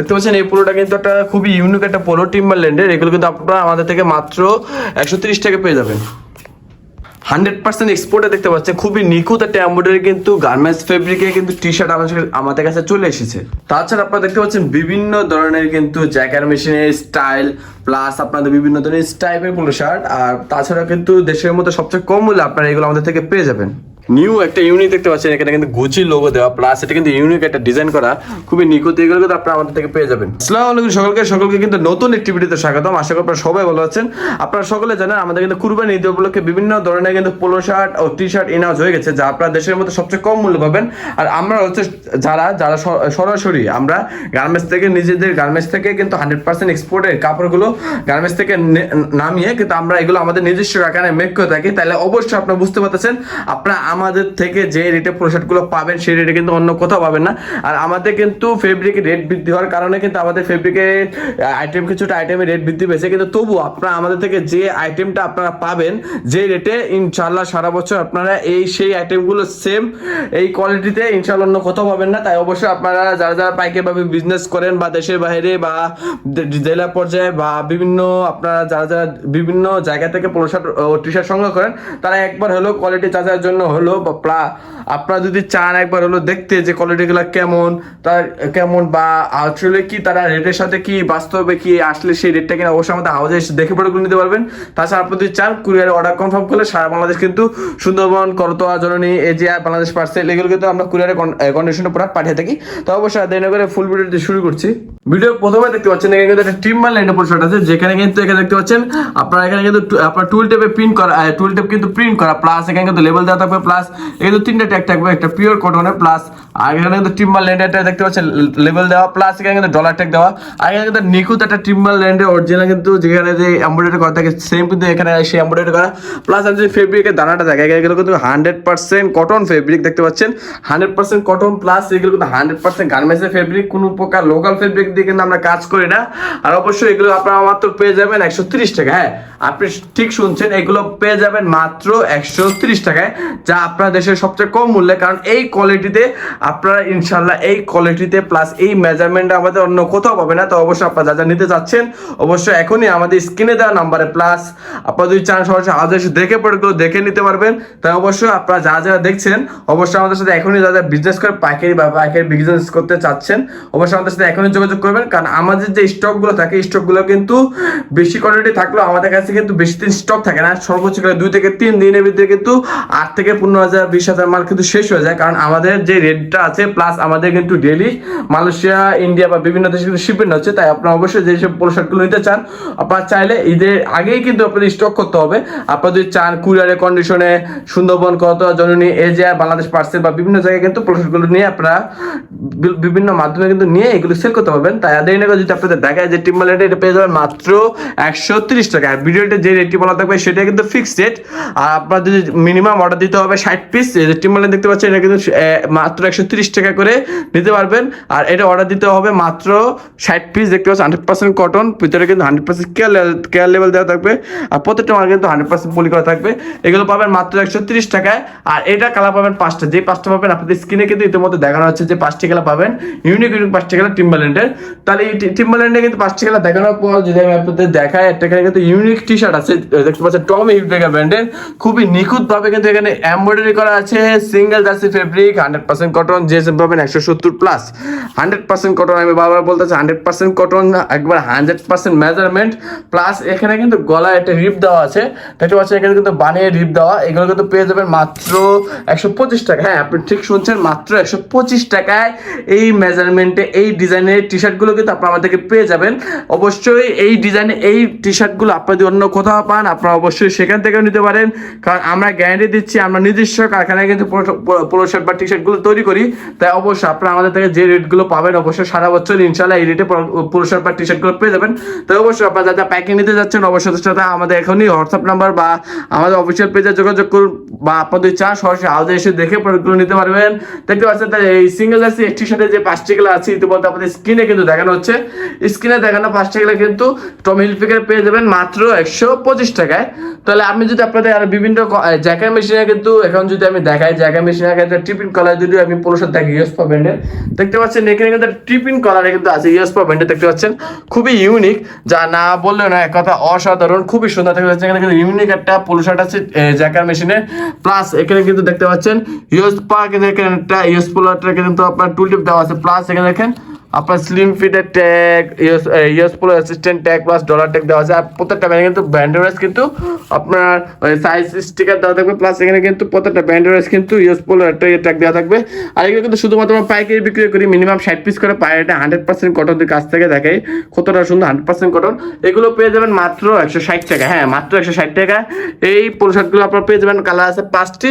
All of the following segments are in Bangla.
দেখতে পাচ্ছেন, এই পোলোটা কিন্তু একটা খুবই ইউনিক একটা পোলো টিম্বারল্যান্ডের এগুলো কিন্তু আপনারা আমাদের থেকে মাত্র একশো তিরিশ টাকা পেয়ে যাবেন। হান্ড্রেড পার্সেন্ট এক্সপোর্টে দেখতে পাচ্ছেন, খুবই নিখুঁত একটা এম্ব্রয়ডারি কিন্তু গার্মেন্টস ফেব্রিকে কিন্তু টি শার্ট আমাদের কাছে চলে এসেছে। তাছাড়া আপনারা দেখতে পাচ্ছেন, বিভিন্ন ধরনের কিন্তু জ্যাকার মেশিনের স্টাইল প্লাস আপনাদের বিভিন্ন ধরনের টাইপের পোলো শার্ট আর তাছাড়া কিন্তু দেশের মধ্যে সবচেয়ে কম মূল্যে আপনারা এগুলো আমাদের থেকে পেয়ে যাবেন। নিউ একটা ইউনিক দেখতে পাচ্ছেন, এখানে কিন্তু গুচি লোগো দেওয়া প্লাস এটা কিন্তু ইউনিক একটা ডিজাইন করা, খুবই নিখুঁত এগুলো কিন্তু আপনারা আমাদের থেকে পেয়ে যাবেন। আসসালামু আলাইকুম সকলকে সকলকে কিন্তু নতুন একটি ভিডিওতে স্বাগতম। আশা করি আপনারা সবাই ভালো আছেন। আপনারা সকলে জানেন, আমাদের কিন্তু কুরবানি ঈদ উপলক্ষে বিভিন্ন ধরনের কিন্তু পোলো শার্ট ও টি শার্ট ইনাউজ হয়ে গেছে, যা আপনারা দেশের মধ্যে সবচেয়ে কম মূল্য পাবেন। আর আমরা হচ্ছে যারা যারা সরাসরি আমরা গার্মেন্টস থেকে, নিজেদের গার্মেন্টস থেকে কিন্তু হান্ড্রেড পার্সেন্ট এক্সপোর্টের কাপড়গুলো গার্মেন্টস থেকে নামিয়ে কিন্তু আমরা এগুলো আমাদের নিজস্ব আকারে মেক করে থাকি। তাহলে অবশ্যই আপনারা বুঝতে পারতেছেন, আপনারা আমাদের থেকে যে রেটে পোশাকগুলো পাবেন, সেই রেটে কিন্তু অন্য কোথাও পাবেন না। আর আমাদের কিন্তু ফেব্রিক রেট বৃদ্ধি হওয়ার কারণে কিন্তু আমাদের ফেব্রিকের আইটেম কিছুটা আইটেমের রেট বৃদ্ধি পেয়েছে। কিন্তু তবু আপনারা, আমাদের থেকে যে আইটেমটা আপনারা পাবেন, যে রেটে ইনশাল্লাহ সারা বছর আপনারা এই সেই আইটেমগুলো সেম এই কোয়ালিটিতে ইনশাল্লাহ অন্য কোথাও পাবেন না। তাই অবশ্যই আপনারা যারা যারা পাইকারিভাবে বিজনেস করেন বা দেশের বাইরে বা জেলা পর্যায়ে বা বিভিন্ন আপনারা যারা যারা বিভিন্ন জায়গা থেকে শার্ট ও টি শার্ট সংগ্রহ করেন, তারা একবার হলো কোয়ালিটি যাচাইয়ের জন্য হলো, বা আপনারা যদি চান একবার হলো দেখতে যে কোয়ালিটিগুলো কেমন, তার কেমন, বা আসলে কি তারা রেটের সাথে কি বাস্তবে কি আসলে সেই রেটটা কিনা অবশ্যই আমাদের হাউজে এসে দেখে পড়ে নিতে পারবেন। তাছাড়া আপনি যদি চান কুরিয়ারে অর্ডার কনফার্ম করলে সারা বাংলাদেশ কিন্তু সুন্দরবন, করতোয়া, জননী এজিয়া বাংলাদেশ পার্সেল এগুলো কিন্তু আমরা কুরিয়ারে কন্ডিশনে প্রোডাক্ট পাঠিয়ে থাকি। তো অবশ্যই দেরি করে ফুল ভিডিওটি শুরু করছি। ভিডিও প্রথমে দেখতে পাচ্ছেন এখানে কিন্তু একটা টিম্বার লাইনের পোশাক আছে, যেখানে কিন্তু এখানে দেখতে পাচ্ছেন আপনারা এখানে কিন্তু আপনার টুল টেপে প্রিন্ট করা টুল টেপ কিন্তু প্রিন্ট করা প্লাস এখানে কিন্তু লেভেল দেওয়া থাকবে প্লাস এখানে কিন্তু তিনটা ট্যাগ থাকবে, একটা পিওর কটনের প্লাস আর এখানে কিন্তু টিম্বার ল্যান্ডের ট্যাগ দেখতে পাচ্ছেন লেভেল দেওয়া প্লাস এখানে কিন্তু ডলার ট্যাগ দেওয়া, আর এখানে কিন্তু নিখুঁত একটা টিম্বার ল্যান্ডের অরিজিনাল কিন্তু যেখানে যে এমব্রয়ডারি করা থাকে সেম কিন্তু এখানে সেই এমব্রয়ডারি করা। প্লাস আমি যদি ফেব্রিকের দানাটা থাকে এখানে কিন্তু হান্ড্রেড পার্সেন্ট কটন ফেব্রিক দেখতে পাচ্ছেন। হান্ড্রেড পার্সেন্ট কটন প্লাস এগুলো কিন্তু হান্ড্রেড পার্সেন্ট গার্মেন্টসের ফেব্রিক কোনো প্রকার লোকাল ফেব্রিক দিয়ে কিন্তু আমরা কাজ করি না। আর অবশ্যই এগুলো আপনারা মাত্র পেয়ে যাবেন একশো তিরিশ টাকা হ্যাঁ আপনি ঠিক শুনছেন, এগুলো পেয়ে যাবেন মাত্র একশো তিরিশ টাকায়, যা আপনার দেশের সবচেয়ে কম মূল্যে, কারণ এই কোয়ালিটিতে আপনারা ইনশাল্লাহ এই কোয়ালিটিতে প্লাস এই মেজারমেন্ট আমাদের অন্য কোথাও পাবে না। তো অবশ্যই আপনারা যা যা নিতে চাচ্ছেন, অবশ্যই এখনই আমাদের স্ক্রিনে দেওয়া নাম্বারে প্লাস আপনারা যদি চান সরাসরি এসে দেখে পড়েগুলো দেখে নিতে পারবেন। তাই অবশ্যই আপনারা যা যারা দেখছেন, অবশ্যই আমাদের সাথে এখনই যারা বিজনেস করে পাইকারি বা পাইকারি বিজনেস করতে চাচ্ছেন, অবশ্যই আমাদের সাথে এখনই যোগাযোগ করবেন। কারণ আমাদের যে স্টকগুলো থাকে স্টকগুলো কিন্তু বেশি কোয়ালিটি থাকলেও আমাদের কাছে কিন্তু বেশি দিন স্টক থাকে না। সর্বোচ্চ দুই থেকে তিন দিনের ভিতরে কিন্তু আট থেকে পনেরো হাজার, বিশ হাজার মাল কিন্তু শেষ হয়ে যায়। কারণ আমাদের যে রেটটা আছে প্লাস আমাদের কিন্তু ডেলি মালয়েশিয়া, ইন্ডিয়া বা বিভিন্ন দেশে কিন্তু শিপমেন্ট হচ্ছে। তাই আপনারা অবশ্যই যে সব পোশাকগুলো নিতে চান, আপনারা চাইলে ঈদের আগেই কিন্তু আপনাদের স্টক করতে হবে। আপনারা যদি চান কুরিয়ারের কন্ডিশনে সুন্দরবন কত জননী, এজিয়া, বাংলাদেশ পার্সেল বা বিভিন্ন জায়গায় কিন্তু পোশাকগুলো নিয়ে আপনারা বিভিন্ন মাধ্যমে কিন্তু নিয়ে এগুলো সেল করতে পারবেন। তাই আদের এনে যদি আপনাদের দেখায় যে টিম্বালেটে এটা পেয়ে যাবেন মাত্র একশো তিরিশ টাকা। আর ভিডিওতে যে রেটটি বলা থাকবে, সেটা কিন্তু ফিক্সড রেট আর আপনার যদি মিনিমাম অর্ডার দিতে হবে ষাট পিস যে দেখতে পাচ্ছেন, এটা কিন্তু মাত্র একশো তিরিশ টাকা করে নিতে পারবেন। আর এটা অর্ডার দিতে হবে মাত্র ষাট পিস দেখতে পাচ্ছেন হান্ড্রেড পার্সেন্ট কটন ভিতরে কিন্তু হান্ড্রেড পার্সেন্ট কেয়ার কেয়ার লেভেল দেওয়া থাকবে। আর প্রত্যেকটা মাল কিন্তু হান্ড্রেড পার্সেন্ট পলি করা থাকবে। এগুলো পাবেন মাত্র একশো তিরিশ টাকায়। আর এটা কালার পাবেন পাঁচটা। যে পাঁচটা পাবেন, আপনাদের স্ক্রিনে কিন্তু ইতিমধ্যে দেখানো হচ্ছে যে পাঁচটি খেলা পাবেন। ইউনিক ইউনিক পাঁচটি খেলা টিম্বাল্যান্ডের তাহলে এই টিম্বাল্যান্ডে কিন্তু পাঁচটি খেলা দেখানোর পর যদি আমি আপনাদের দেখাই, একটা এখানে কিন্তু ইউনিক টি শার্ট আছে, দেখতে পাচ্ছেন টম হিউটেকা ব্র্যান্ডের খুবই নিখুঁত ভাবে কিন্তু এখানে এমব্রয়ডারি করা আছে single jersey fabric hundred percent cotton GSM পাবেন একশো সত্তর প্লাস হান্ড্রেড পার্সেন্ট কটন আমি বারবার বলতেছি হান্ড্রেড পার্সেন্ট কটন একবার হান্ড্রেড পার্সেন্ট মেজারমেন্ট প্লাস এখানে কিন্তু গলায় একটা রিপ দেওয়া আছে। দেখতে পাচ্ছেন, এখানে কিন্তু বানিয়ে রিপ দেওয়া, এগুলো কিন্তু পেয়ে যাবেন মাত্র একশো পঁচিশ টাকা হ্যাঁ আপনি ঠিক শুনছেন, মাত্র একশো পঁচিশ টাকায় এই মেজারমেন্টে এই ডিজাইনের টি শার্টগুলো কিন্তু আপনারা আমাদেরকে পেয়ে যাবেন। অবশ্যই এই ডিজাইনে এই টি শার্টগুলো আপনারা যদি অন্য কোথাও পান, আপনারা অবশ্যই সেখান থেকেও নিতে পারেন। কারণ আমরা গ্যারান্টি দিচ্ছি, আমরা নিজস্ব কারখানায় কিন্তু পোলো শার্ট বা টি শার্টগুলো তৈরি করি। তাই অবশ্যই আপনারা আমাদের থেকে যে রেটগুলো পাবেন, অবশ্যই সারা বছর ইনশাল্লাহ এই রেটে পোলো শার্ট বা টি শার্টগুলো পেয়ে যাবেন। তাই অবশ্যই আপনারা যারা প্যাকিং নিতে যাচ্ছেন, অবশ্যই সাথে আমাদের এখনই হোয়াটসঅ্যাপ নাম্বার বা আমাদের অফিসিয়াল পেজে যোগাযোগ করুন বা আপনাদের চান, সরাসরি হাউসে এসে দেখে প্রোডাক্টগুলো নিতে পারবেন। দেখতে পাচ্ছেন তাই এই সিঙ্গেল জার্সি একটি সাথে যে পাঁচটি গুলো আছে, ইতিমধ্যে আপনাদের স্ক্রিনে কিন্তু দেখানো হচ্ছে। স্ক্রিনে দেখানো পাঁচটি কিন্তু টম হিলফিকার পেয়ে যাবেন মাত্র একশো পঁচিশ টাকায়। তাহলে আমি যদি আপনাদের আর বিভিন্ন জ্যাকেট মেশিনে কিন্তু এখন যদি আমি দেখাই জায়গা মেশিন একটা টিপিন কলার যদি আমি শার্ট দেখি ইউএসপা ব্র্যান্ডের দেখতে পাচ্ছেন এখানে কিন্তু টিপিন কলারে কিন্তু আছে ইউএসপা ব্র্যান্ডের দেখতে পাচ্ছেন? খুবই ইউনিক যা না বললে না এক কথা অসাধারণ, খুবই সুন্দর। দেখতে পাচ্ছেন এখানে কিন্তু ইউনিক একটা পোলো আছে জ্যাকার মেশিনে প্লাস এখানে কিন্তু দেখতে পাচ্ছেন ইউএসপা কিন্তু এখানে একটা ইউএস পোলোটা কিন্তু আপনার টুল টিপ দেওয়া আছে। প্লাস এখানে দেখেন আপনার স্লিম ফিটের tag US Polo assistant tag plus dollar tag দেওয়া আছে। আর প্রত্যেকটা ব্যান্ডে কিন্তু ব্যান্ডেরাস কিন্তু আপনার সাইজ স্টিকার দেওয়া থাকবে। প্লাস এখানে কিন্তু প্রত্যেকটা ব্যান্ডেরাস কিন্তু ইউএস পোলো একটা ট্যাগ দেওয়া থাকবে। আর এগুলো কিন্তু শুধুমাত্র আমরা পাইকারি বিক্রি করি। মিনিমাম ষাট পিস করে পাই এটা হান্ড্রেড পার্সেন্ট কটনের কাছ থেকে দেখাই। কতটা সুন্দর হান্ড্রেড পার্সেন্ট কটন এগুলো পেয়ে যাবেন মাত্র একশো ষাট টাকা। হ্যাঁ মাত্র একশো ষাট টাকা। এই পোলো শার্টগুলো আপনারা পেয়ে যাবেন। কালার আছে পাঁচটি।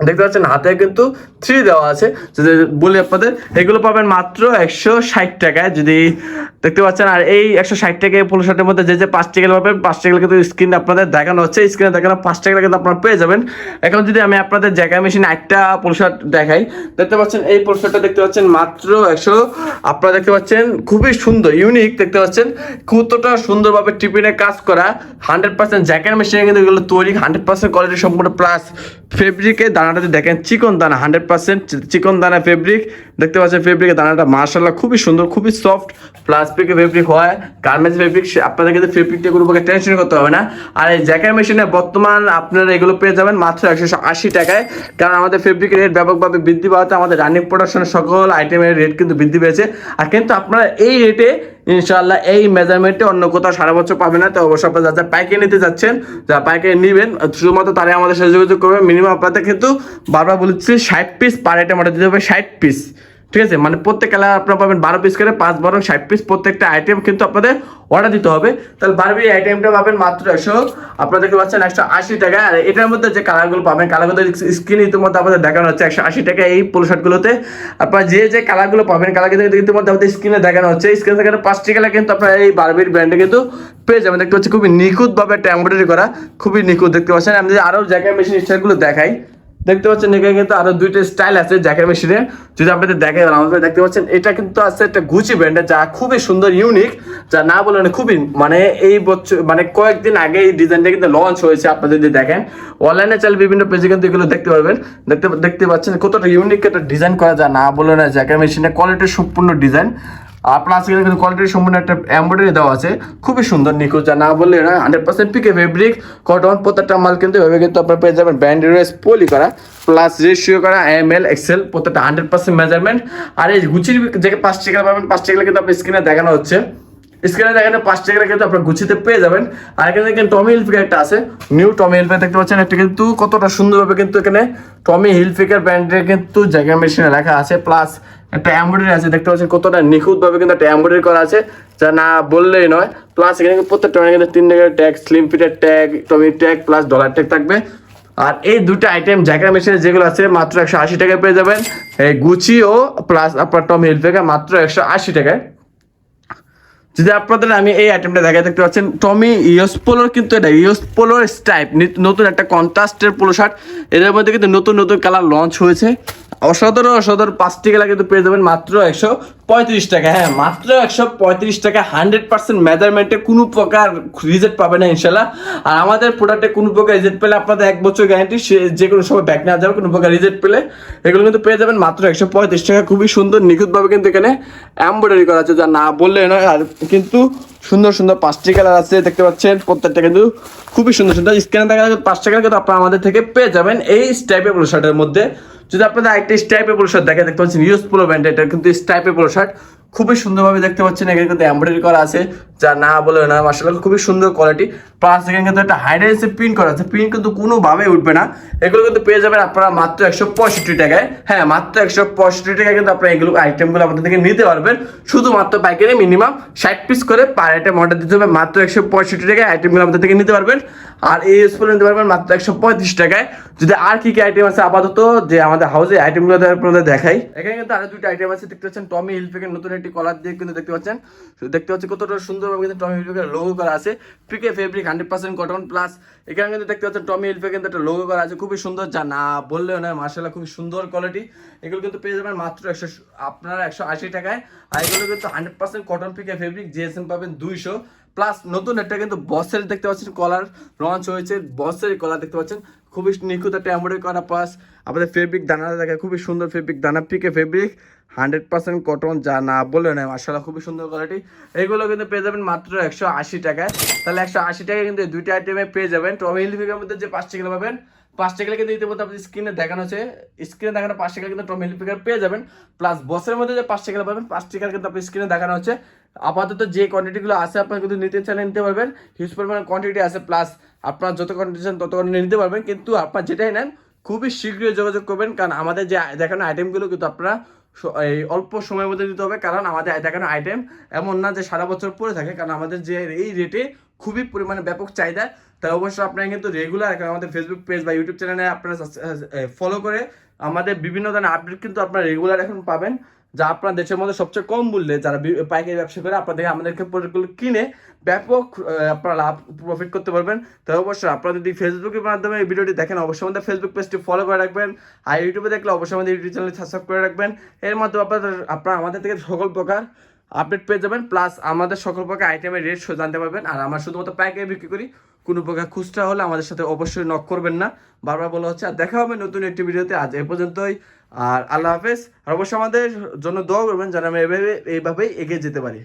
দেখতে পাচ্ছেন, হাতে কিন্তু থ্রি দেওয়া আছে। যদি বলি আপনাদের, এগুলো পাবেন মাত্র একশো ষাট টাকায়। যদি দেখতে পাচ্ছেন, আর এই একশো ষাট টাকা পোলো শার্টের মধ্যে যে যে পাঁচ টাকা পাবেন পাঁচ টাকা কিন্তু স্ক্রিন আপনাদের দেখানো হচ্ছে। স্ক্রিনে দেখানো পাঁচ টাকা কিন্তু আপনারা পেয়ে যাবেন। এখন যদি আমি আপনাদের জায়গা মেশিন একটা পোলো শার্ট দেখাই, দেখতে পাচ্ছেন, এই পোলো শার্টটা দেখতে পাচ্ছেন মাত্র একশো, আপনারা দেখতে পাচ্ছেন, খুবই সুন্দর ইউনিক দেখতে পাচ্ছেন। কতটা সুন্দরভাবে টিপিনে কাজ করা। হান্ড্রেড পার্সেন্ট জ্যাকেট মেশিনে কিন্তু এগুলো তৈরি হান্ড্রেড পার্সেন্ট কোয়ালিটি সম্পূর্ণ প্লাস ফেব্রিকের দানাটাতে দেখেন, চিকন দানা হান্ড্রেড পার্সেন্ট চিকন দানা ফেব্রিক দেখতে পাচ্ছেন ফেব্রিকের দানাটা মার্শাল্লাহ খুবই সুন্দর, খুবই সফট প্লাস পিকে ফেব্রিক হয় গার্মেন্টস ফেব্রিক আপনাদের কিন্তু ফেব্রিকটা কোনো প্রকার টেনশন করতে হবে না। আর এই জ্যাকেট মেশিনে বর্তমান আপনারা এগুলো পেয়ে যাবেন মাত্র একশো আশি টাকায়। কারণ আমাদের ফেব্রিকের রেট ব্যাপকভাবে বৃদ্ধি পাওয়াতে আমাদের রানিং প্রোডাকশনের সকল আইটেমের রেট কিন্তু বৃদ্ধি পেয়েছে। আর কিন্তু আপনারা এই রেটে ইনশাআল্লাহ এই মেজারমেন্টে অন্য কোথাও সারা বছর পাবে না। তো অবশ্যই আপনারা যারা পাইকারি নিতে যাচ্ছেন যারা পাইকারি নেবেন, শুধুমাত্র তারাই আমাদের সাথে যোগাযোগ করবে। মিনিমাম আপনাদের কিন্তু বারবার বলেছি, ষাট পিস পার আইটেম অর্ডার দিতে হবে, ষাট পিস ঠিক আছে? মানে প্রত্যেক কালার আপনারা পাবেন বারো পিস করে, পাঁচ বারো ষাট পিস প্রত্যেকটা আইটেম কিন্তু আপনাদের অর্ডার দিতে হবে। তাহলে বারবি আইটেমটা পাবেন মাত্র একশো আপনারা দেখতে পাচ্ছেন একশো আশি টাকা। আর এটার মধ্যে যে কালারগুলো পাবেন কালারগুলো স্ক্রিন ইতিমধ্যে আপনাদের দেখানো হচ্ছে, একশো আশি টাকা এই পোলো শার্টগুলোতে আপনারা যে যে কালারগুলো পাবেন কালার কিন্তু ইতিমধ্যে আমাদের স্ক্রিনে দেখানো হচ্ছে। স্ক্রিনে দেখানো পাঁচটি কালার কিন্তু আপনারা এই বারবির ব্র্যান্ডে কিন্তু পেয়ে যাবেন। দেখতে পাচ্ছি খুবই নিখুঁতভাবে একটা এমব্রয়ডারি করা, খুবই নিখুঁত দেখতে পাচ্ছেন। আমি যদি আরও জায়গায় মেশিন স্টাইলগুলো দেখাই দেখতে পাচ্ছেন এখানে কিন্তু আরও দুইটা স্টাইল আছে জ্যাকেট মেশিনে যদি আপনাদের দেখে আমাদের দেখতে পাচ্ছেন, এটা কিন্তু আছে একটা গুচি ব্র্যান্ডের যা খুবই সুন্দর ইউনিক যা না বলে না খুবই মানে এই বছর মানে কয়েকদিন আগে এই ডিজাইনটা কিন্তু লঞ্চ হয়েছে আপনাদের যদি দেখেন। অনলাইনে চাইলে বিভিন্ন পেজে কিন্তু এগুলো দেখতে পারবেন। দেখতে দেখতে পাচ্ছেন কতটা ইউনিক একটা ডিজাইন করা যা না বলে না জ্যাকেট মেশিনের কোয়ালিটি সম্পূর্ণ ডিজাইন আর প্লাস এখানে কিন্তু কোয়ালিটির সম্পূর্ণ একটা এমব্রয়ডারি দেওয়া আছে। খুবই সুন্দর নিখুঁত, যা না বললে না hundred percent pique fabric cotton প্রত্যেকটা মাল কিন্তু এভাবে কিন্তু আপনার পেয়ে যাবেন। ব্যান্ডেড পলি করা প্লাস রেশিও করা এম এল এক্সেল প্রত্যেকটা হান্ড্রেড পার্সেন্ট মেজারমেন্ট আর এই গুচির যে পাঁচ টাকা পাবেন, পাঁচ টাকা কিন্তু আপনার স্ক্রিনে দেখানো হচ্ছে। স্ক্রিনে দেখানো পাঁচ টাকা কিন্তু আপনার গুছিতে পেয়ে যাবেন। আর এখানে দেখেন টমি হিলফিকার একটা আছে, নিউ টমি হিলফিকার দেখতে পাচ্ছেন একটা কিন্তু কতটা সুন্দরভাবে কিন্তু এখানে টমি হিলফিকার ব্র্যান্ডের কিন্তু জায়গা মেশিনে লেখা আছে, প্লাস একটা এমব্রয়ডারি আছে, দেখতে পাচ্ছেন কতটা নিখুঁতভাবে কিন্তু একটা এমব্রয়ডারি করা আছে, যা না বললেই নয়। প্লাস এখানে প্রত্যেকটা কিন্তু তিন টাকার ট্যাগ স্লিম ফিটের tag Tommy tag plus dollar tag থাকবে। আর এই দুটো আইটেম জ্যাকেট মেশিনে যেগুলো আছে, মাত্র একশো আশি টাকায় পেয়ে যাবেন। এই গুচি ও প্লাস আপনার টমি হিলফিকার মাত্র একশো আশি টাকায়। যদি আপনাদের আমি এই আইটেমটা দেখাই, দেখতে পাচ্ছেন টমি ইয়স পোলোর কিন্তু এটা ইয়স পোলোর স্টাইপ নতুন একটা কন্ট্রাস্টের পোলো শার্ট এদের মধ্যে কিন্তু নতুন নতুন কালার লঞ্চ হয়েছে। অসাধারণ অসাধারণ পাঁচটি কালার কিন্তু পেয়ে যাবেন মাত্র একশো পঁয়ত্রিশ টাকা। হ্যাঁ মাত্র একশো পঁয়ত্রিশ টাকা হান্ড্রেড পার্সেন্ট মেজারমেন্টে কোনো প্রকার রিজেক্ট পাবে না, ইনশাল্লাহ। আর আমাদের প্রোডাক্টে কোনো প্রকার রিজেক্ট পেলে আপনাদের এক বছর গ্যারান্টি সে যে কোনো সময় ব্যাক নেওয়া যাবে, কোনো প্রকার রিজেক্ট পেলে এগুলো কিন্তু পেয়ে যাবেন মাত্র একশো পঁয়ত্রিশ টাকা। খুবই সুন্দর, নিখুঁতভাবে কিন্তু এখানে এমব্রয়ডারি করা আছে, যা না বললে নয়। আর কিন্তু সুন্দর সুন্দর পাঁচটি কালার আছে, দেখতে পাচ্ছেন, প্রত্যেকটা কিন্তু খুবই সুন্দর সুন্দর। স্ক্যানে দেখা যাচ্ছে পাঁচটা কালার কিন্তু আপনারা আমাদের থেকে পেয়ে যাবেন এই স্টাইপের পোলো শার্টের মধ্যে। যদি আপনাদের একটা স্টাইপের পোলো শার্ট দেখে দেখতে পাচ্ছেন ইউজ পোলো ব্যান্ড এটা কিন্তু স্টাইপের পোলো শার্ট খুবই সুন্দরভাবে দেখতে পাচ্ছেন, এখানে কিন্তু এমব্রয়ডারি করা আছে। যা না বলে না মার্শাল খুবই সুন্দর কোয়ালিটি প্লাস এখানে কিন্তু একটা হাইডেন্সি প্রিন্ট করা আছে। প্রিন্ট কিন্তু কোনোভাবে উঠবে না। এগুলো কিন্তু পেয়ে যাবেন আপনারা মাত্র একশো পঁয়ষট্টি টাকায়। হ্যাঁ মাত্র একশো পঁয়ষট্টি টাকায় কিন্তু আপনারা এগুলো আইটেমগুলো আমাদের থেকে নিতে পারবেন। শুধুমাত্র পাইকারি মিনিমাম ষাট পিস করে পার আইটেম অর্ডার দিতে হবে। মাত্র একশো পঁয়ষট্টি টাকায় আইটেমগুলো আমাদের থেকে নিতে পারবেন। আর এই স্কুলে নিতে পারবেন মাত্র একশো পঁয়ত্রিশ টাকায়। যদি আর কি কি আইটেম আছে আপাতত যে আমাদের হাউসে আইটেমগুলো আপনাদের দেখাই। এখানে কিন্তু আরও দুটো আইটেম আছে। দেখতে পাচ্ছেন টমি হিলফিকের নতুন একটি কলার দিয়ে কিন্তু দেখতে পাচ্ছেন। দেখতে পাচ্ছেন কতটা সুন্দরভাবে কিন্তু টমি হিলফিকের লোগো করা আছে। Pique fabric hundred percent cotton plus এখানে কিন্তু দেখতে পাচ্ছেন টমি এলফে কিন্তু একটা লোগো করা আছে, খুবই সুন্দর। যা না বললেও নয় মার্শাল্লাহ খুবই সুন্দর কোয়ালিটি এগুলো কিন্তু পেয়ে যাবেন মাত্র একশো আপনারা একশো আশি টাকায়। আর এগুলো কিন্তু hundred percent cotton pique fabric GSM পাবেন দুইশো। প্লাস নতুন একটা কিন্তু বসের দেখতে পাচ্ছেন কলার লঞ্চ হয়েছে। বসের কলার দেখতে পাচ্ছেন, খুবই নিখুঁত একটা এম্বয়ডারি করা প্লাস আমাদের ফেব্রিক দানা দেখে খুবই সুন্দর ফেব্রিক দানা pique fabric hundred percent cotton যা না বলে নেয় মার্শাল্লাহ খুবই সুন্দর কোয়ালিটি এগুলো কিন্তু পেয়ে যাবেন মাত্র একশো আশি টাকায়। তাহলে একশো আশি টাকায় কিন্তু দুইটা আইটেমে পেয়ে যাবেন। টমি হিলফিকের মধ্যে যে পাঁচটি কিলো পাবেন পাঁচটা কিলো কিন্তু ইতিমধ্যে আপনি স্ক্রিনে দেখানো আছে। স্ক্রিনে দেখানো কিলো কিন্তু টমি হিলফিকার পেয়ে যাবেন। প্লাস বসের মধ্যে যে পাঁচটা কিলো পাবেন কিলো কিন্তু আপনি স্ক্রিনে দেখানো হচ্ছে আপাতত যে কোয়ান্টিটিগুলো আছে, আপনার কিন্তু নিতে চাইলে নিতে পারবেন। হিউজ পরিমাণে কোয়ান্টিটি আছে প্লাস আপনার যত কোয়ান্টিটি তত কোয়ান্টিটি নিতে পারবেন। কিন্তু আপনার যেটাই নেন, খুবই শীঘ্রই যোগাযোগ করবেন। কারণ আমাদের যে দেখানো আইটেমগুলো কিন্তু আপনারা এই অল্প সময়ের মধ্যে দিতে হবে। কারণ আমাদের দেখানো আইটেম এমন না যে সারা বছর পরে থাকে। কারণ আমাদের যে এই রেটে খুবই পরিমাণে ব্যাপক চাহিদা। তাই অবশ্যই আপনারা কিন্তু রেগুলার এখন আমাদের ফেসবুক পেজ বা ইউটিউব চ্যানেলে আপনারা ফলো করে আমাদের বিভিন্ন ধরনের আপডেট কিন্তু আপনারা রেগুলার এখন পাবেন, যা আপনার দেশের মধ্যে সবচেয়ে কম মূল্যে যারা পাইকারি ব্যবসা করে আপনাদের আমাদেরকে প্রোডাক্টগুলো কিনে ব্যাপক আপনারা লাভ প্রফিট করতে পারবেন। তাই অবশ্যই আপনারা যদি ফেসবুকের মাধ্যমে এই ভিডিওটি দেখেন, অবশ্যই আমাদের ফেসবুক পেজটি ফলো করে রাখবেন। আর ইউটিউবে দেখলে অবশ্যই আমাদের ইউটিউব চ্যানেল সাবস্ক্রাইব করে রাখবেন। এর মাধ্যমে আপনাদের, আপনারা আমাদের থেকে সকল প্রকার আপডেট পেয়ে যাবেন প্লাস আমাদের সকল প্রকার আইটেমের রেট জানতে পারবেন। আর আমরা শুধুমাত্র প্যাকেজ বিক্রি করি, কোনো প্রকার খুচরা হলে আমাদের সাথে অবশ্যই নক করবেন না। বারবার বলা হচ্ছে, আর দেখা হবে নতুন একটি ভিডিওতে, আজ এ পর্যন্তই। আর আল্লাহ হাফেজ। আর অবশ্যই আমাদের জন্য দোয়া করবেন, যেন আমি এভাবে এইভাবেই এগিয়ে যেতে পারি।